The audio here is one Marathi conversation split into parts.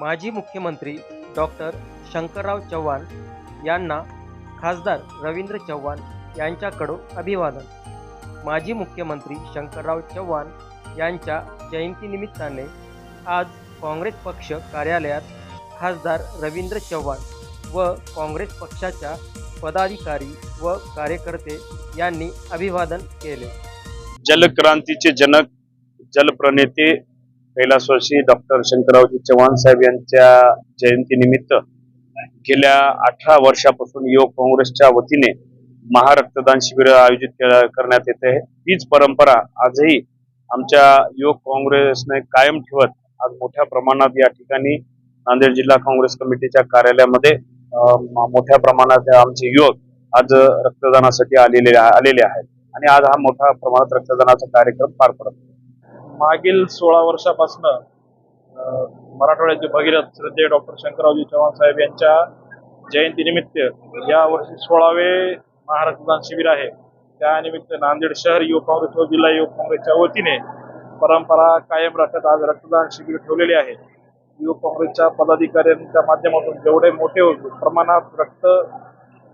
माजी मुख्यमंत्री डॉक्टर शंकरराव चव्हाण यांना खासदार रवींद्र चव्हाण यांच्याकडून अभिवादन. माजी मुख्यमंत्री शंकरराव चव्हाण यांच्या जयंतीनिमित्ताने आज काँग्रेस पक्ष कार्यालयात खासदार रवींद्र चव्हाण व काँग्रेस पक्षाच्या पदाधिकारी व कार्यकर्ते यांनी अभिवादन केले. जलक्रांतीचे जनक जलप्रणेते कैलासवासी डॉक्टर शंकररावजी चव्हाण साहेब यांच्या जयंतीनिमित्त गेल्या अठरा वर्षापासून युवक काँग्रेसच्या वतीने महारक्तदान शिबिर आयोजित करण्यात करण्यात येते हीच परंपरा आजही आमच्या युवक काँग्रेसने कायम ठेवत आज मोठ्या प्रमाणात या ठिकाणी नांदेड जिल्हा काँग्रेस कमिटीच्या कार्यालयामध्ये मोठ्या प्रमाणात आमचे युवक आज रक्तदानासाठी आलेले आलेले आहेत आणि आज हा मोठ्या प्रमाणात रक्तदानाचा कार्यक्रम पार पडत आहे. मागील सोळा वर्षापासून मराठवाड्याचे भगीरथ श्रद्धेय डॉक्टर शंकररावजी चव्हाण साहेब यांच्या जयंतीनिमित्त या वर्षी सोळावे महारक्तदान शिबिर आहे. त्यानिमित्त नांदेड शहर युवक काँग्रेस व जिल्हा युवक काँग्रेसच्या वतीने परंपरा कायम राखत आज रक्तदान शिबिर ठेवलेले आहे. युवक काँग्रेसच्या पदाधिकाऱ्यांच्या माध्यमातून जेवढे मोठे प्रमाणात रक्त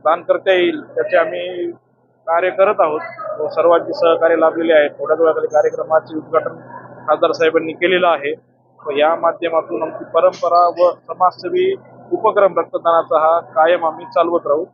दान करता येईल त्याचे आम्ही कार्य करत आहोत. सर्वांचे सहकार्य लाभलेले आहे. थोड्या वेळाखाली कार्यक्रमाचे उद्घाटन खासदार साहेबांनी केलेलं आहे. व या माध्यमातून आमची परंपरा व समाजसेवी उपक्रम रक्तदानाचा हा कायम आम्ही चालवत राहू.